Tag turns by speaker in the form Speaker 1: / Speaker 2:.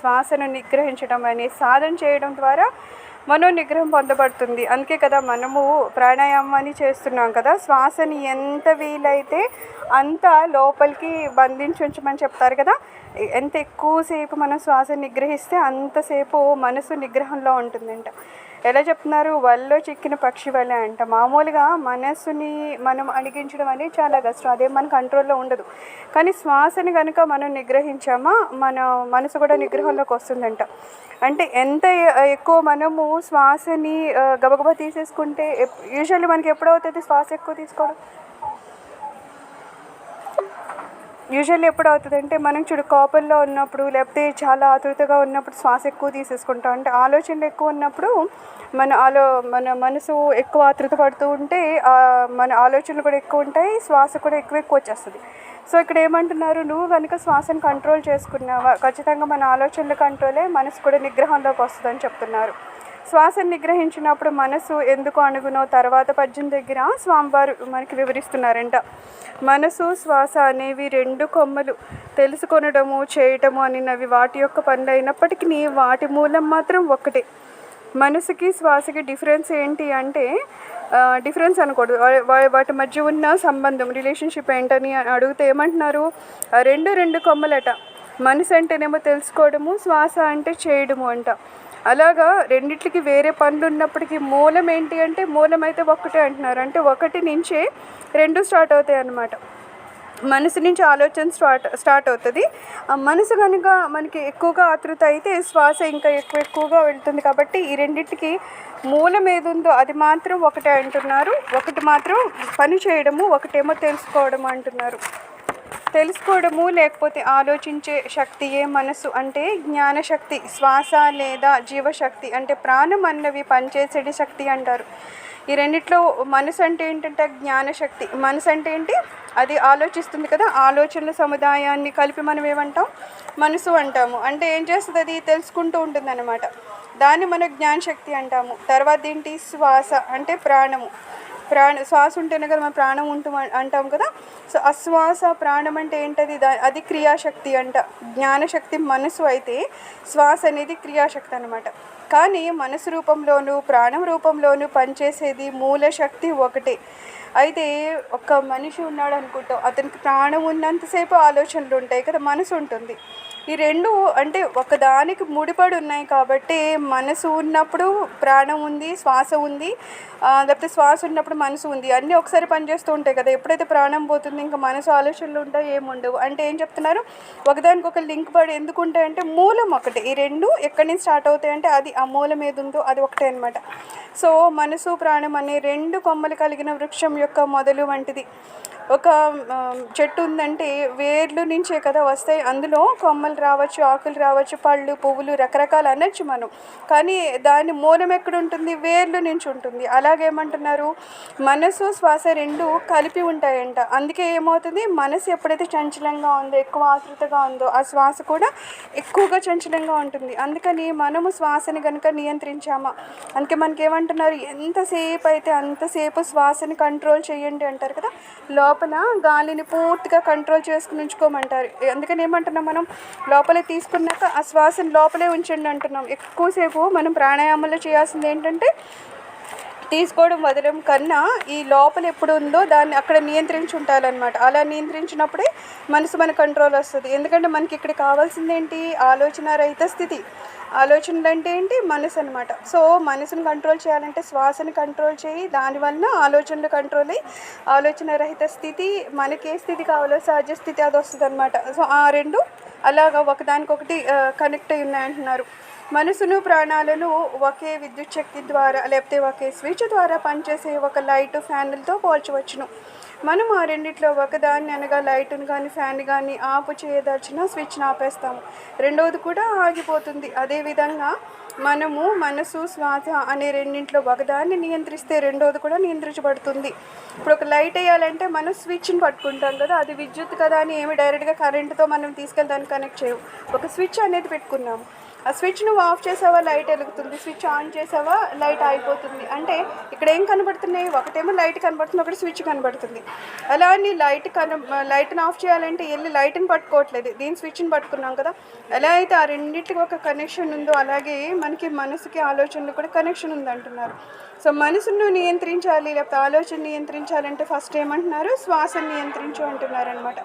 Speaker 1: శ్వాసను నిగ్రహించడం అనే సాధన చేయడం ద్వారా మనో నిగ్రహం పొందబడుతుంది. అందుకే కదా మనము ప్రాణాయామాన్ని చేస్తున్నాం కదా శ్వాసని ఎంత వీలైతే అంత లోపలికి బంధించి ఉంచమని చెప్తారు కదా. ఎంత ఎక్కువసేపు మనం శ్వాస నిగ్రహిస్తే అంతసేపు మనసు నిగ్రహంలో ఉంటుందంట. ఎలా చెప్తున్నారు? వల్లో చిక్కిన పక్షి వల్ల అంట. మామూలుగా మనస్సుని మనం అణిగించడం అనేది చాలా కష్టం. అదే మన కంట్రోల్లో ఉండదు. కానీ శ్వాసని కనుక మనం నిగ్రహించామా? మన మనసు కూడా నిగ్రహంలోకి వస్తుందంట. అంటే ఎంత ఎక్కువ మనము శ్వాసని గబగబా తీసేసుకుంటే యూజువల్లీ మనకి ఎప్పుడవుతుంది శ్వాస ఎక్కువ తీసుకోవడం? యూజువల్లీ ఎప్పుడు అవుతుంది అంటే మనం చూడు కోపంలో ఉన్నప్పుడు లేకపోతే చాలా ఆతృతగా ఉన్నప్పుడు శ్వాస ఎక్కువ తీసేసుకుంటాం. అంటే ఆలోచనలు ఎక్కువ ఉన్నప్పుడు మన ఆలో మన మనసు ఎక్కువ ఆతృత పడుతూ ఉంటే మన ఆలోచనలు కూడా ఎక్కువ ఉంటాయి శ్వాస కూడా ఎక్కువ ఎక్కువ వచ్చేస్తుంది. సో ఇక్కడ ఏమంటున్నారు? నువ్వు కనుక శ్వాసను కంట్రోల్ చేసుకున్నావా? ఖచ్చితంగా మన ఆలోచనల కంట్రోలే మనసు కూడా నిగ్రహంలోకి వస్తుందని చెప్తున్నారు. శ్వాసను నిగ్రహించినప్పుడు మనసు ఎందుకు అణుగునో తర్వాత పద్యం దగ్గర స్వామివారు మనకి వివరిస్తున్నారంట. మనసు శ్వాస అనేవి రెండు కొమ్మలు. తెలుసుకొనడము చేయటము అనినవి వాటి యొక్క పనులు అయినప్పటికీ వాటి మూలం మాత్రం ఒకటే మనసుకి శ్వాసకి డిఫరెన్స్ ఏంటి అంటే డిఫరెన్స్ అనకూడదు. వా- వాటి మధ్య ఉన్న సంబంధం రిలేషన్షిప్ ఏంటని అడిగితే ఏమంటున్నారు? రెండు రెండు కొమ్మలట. మనసు అంటేనేమో తెలుసుకోవడము శ్వాస అంటే చేయడము అంట. అలాగా రెండిట్లకి వేరే పనులు ఉన్నప్పటికీ మూలం ఏంటి అంటే మూలం అయితే ఒక్కటే అంటున్నారు. అంటే ఒకటి నుంచే రెండు స్టార్ట్ అవుతాయి అన్నమాట. మనసు నుంచి ఆలోచన స్టార్ట్ స్టార్ట్ అవుతుంది. ఆ మనసు కనుక మనకి ఎక్కువగా ఆతృత అయితే శ్వాస ఇంకా ఎక్కువ ఎక్కువగా వెళ్తుంది కాబట్టి ఈ రెండింటికి మూలం ఏదుందో అది మాత్రం ఒకటే అంటున్నారు. ఒకటి మాత్రం పని చేయడము ఒకటేమో తెలుసుకోవడం అంటున్నారు. తెలుసుకోవడము లేకపోతే ఆలోచించే శక్తియే మనసు అంటే జ్ఞానశక్తి శ్వాస లేదా జీవశక్తి అంటే ప్రాణం అన్నవి పనిచేసేటి శక్తి అంటారు. ఈ రెండిట్లో మనసు అంటే ఏంటంటే జ్ఞానశక్తి మనసు అంటే ఏంటి? అది ఆలోచిస్తుంది కదా ఆలోచనల సముదాయాన్ని కలిపి మనం ఏమంటాం? మనసు అంటాము. అంటే ఏం చేస్తుంది? అది తెలుసుకుంటూ ఉంటుంది అనమాట దాన్ని మనం జ్ఞానశక్తి అంటాము. తర్వాత ఏంటి? శ్వాస అంటే ప్రాణము. ప్రాణ శ్వాస ఉంటేనే కదా మన ప్రాణం ఉంటూ అంటాం కదా. సో అశ్వాస ప్రాణం అంటే ఏంటది? దా అది క్రియాశక్తి అంట. జ్ఞానశక్తి మనసు అయితే శ్వాస అనేది క్రియాశక్తి అనమాట కానీ మనసు రూపంలోనూ ప్రాణం రూపంలోనూ పనిచేసేది మూల శక్తి ఒకటే. అయితే ఒక మనిషి ఉన్నాడు అనుకుంటాం అతనికి ప్రాణం ఉన్నంతసేపు ఆలోచనలు ఉంటాయి కదా మనసు ఉంటుంది ఈ రెండు అంటే ఒకదానికి ముడిపడి ఉన్నాయి కాబట్టి మనసు ఉన్నప్పుడు ప్రాణం ఉంది శ్వాస ఉంది లేకపోతే శ్వాస ఉన్నప్పుడు మనసు ఉంది. అన్నీ ఒకసారి పనిచేస్తూ ఉంటాయి కదా. ఎప్పుడైతే ప్రాణం పోతుంది ఇంకా మనసు ఆలోచనలు ఉంటాయి ఏముండవు. అంటే ఏం చెప్తున్నారు? ఒకదానికి ఒక లింక్ పడి ఎందుకు ఉంటాయంటే మూలం ఒకటే. ఈ రెండు ఎక్కడి నుంచి స్టార్ట్ అవుతాయి అంటే అది ఆ మూలం ఏది ఉందో అది ఒకటే అనమాట సో మనసు ప్రాణం అనే రెండు కొమ్మలు కలిగిన వృక్షం యొక్క మొదలు వంటిది. ఒక చెట్టు ఉందంటే వేర్లు నుంచే కదా వస్తాయి. అందులో కొమ్మలు రావచ్చు ఆకులు రావచ్చు పళ్ళు పువ్వులు రకరకాలు అనొచ్చు మనం. కానీ దాని మూలం ఎక్కడ ఉంటుంది వేర్లు నుంచి ఉంటుంది. అలాగేమంటున్నారు? మనసు శ్వాస రెండు కలిపి ఉంటాయంట. అందుకే ఏమవుతుంది? మనసు ఎప్పుడైతే చంచలంగా ఉందో ఎక్కువ ఆతృతగా ఉందో ఆ శ్వాస కూడా ఎక్కువగా చంచలంగా ఉంటుంది. అందుకని మనము శ్వాసని కనుక నియంత్రించామా? అందుకే మనకి ఏమంటున్నారు ఎంతసేపు అయితే అంతసేపు శ్వాసని కంట్రోల్ చేయండి అంటారు కదా? లోపల గాలిని పూర్తిగా కంట్రోల్ చేసుకుని ఉంచుకోమంటారు. అందుకని ఏమంటున్నాం మనం? లోపలే తీసుకున్నాక ఆ శ్వాసను లోపలే ఉంచండి అంటున్నాం. ఎక్కువసేపు మనం ప్రాణాయామంలో చేయాల్సింది ఏంటంటే తీసుకోవడం వదలడం కన్నా ఈ లోపల ఎప్పుడు ఉందో దాన్ని అక్కడ నియంత్రించి ఉండాలన్నమాట అలా నియంత్రించినప్పుడే మనసు మన కంట్రోల్ వస్తుంది. ఎందుకంటే మనకి ఇక్కడ కావాల్సింది ఏంటి ఆలోచన రహిత స్థితి. ఆలోచనలు అంటే ఏంటి? మనసు అనమాట సో మనసుని కంట్రోల్ చేయాలంటే శ్వాసను కంట్రోల్ చేయి. దానివల్ల ఆలోచనలు కంట్రోల్ అయ్యి ఆలోచన రహిత స్థితి మనకి ఏ స్థితి కావాలో సహజ స్థితి అది వస్తుంది అనమాట సో ఆ రెండు అలాగా ఒకదానికొకటి కనెక్ట్ అయి ఉన్నాయంటున్నారు. మనసును ప్రాణాలను ఒకే విద్యుత్ శక్తి ద్వారా లేకపోతే ఒకే స్విచ్ ద్వారా పనిచేసే ఒక లైట్ ఫ్యాన్లతో పోల్చవచ్చును. మనం ఆ రెండిట్లో ఒకదాన్ని అనగా లైట్ను కానీ ఫ్యాన్ కానీ ఆపు చేయదలిచిన స్విచ్ని ఆపేస్తాము. రెండవది కూడా ఆగిపోతుంది. అదేవిధంగా మనము మనసు శ్వాస అనే రెండింటిలో ఒకదాన్ని నియంత్రిస్తే రెండోది కూడా నియంత్రించబడుతుంది. ఇప్పుడు ఒక లైట్ వేయాలంటే మనం స్విచ్ని పట్టుకుంటాం కదా అది విద్యుత్ కదా అని ఏమి డైరెక్ట్గా కరెంటుతో మనం తీసుకెళ్ళి దాన్ని కనెక్ట్ చేయవు ఒక స్విచ్ అనేది పెట్టుకున్నాము. ఆ స్విచ్ నువ్వు ఆఫ్ చేసావా లైట్ వెలుగుతుంది. స్విచ్ ఆన్ చేసావా లైట్ ఆగిపోతుంది. అంటే ఇక్కడ ఏం కనబడుతున్నాయి? ఒకటేమో లైట్ కనబడుతుంది ఒకటి స్విచ్ కనబడుతుంది. అలా అని లైట్ కన లైట్ని ఆఫ్ చేయాలంటే వెళ్ళి లైట్ని పట్టుకోవట్లేదు. దీని స్విచ్ని పట్టుకున్నాం కదా. ఎలా అయితే ఆ రెండింటికి ఒక కనెక్షన్ ఉందో అలాగే మనకి మనసుకి ఆలోచనలు కూడా కనెక్షన్ ఉంది అంటున్నారు సో మనసును నియంత్రించాలి లేకపోతే ఆలోచన నియంత్రించాలంటే ఫస్ట్ ఏమంటున్నారు? శ్వాసను నియంత్రించు అంటున్నారు అనమాట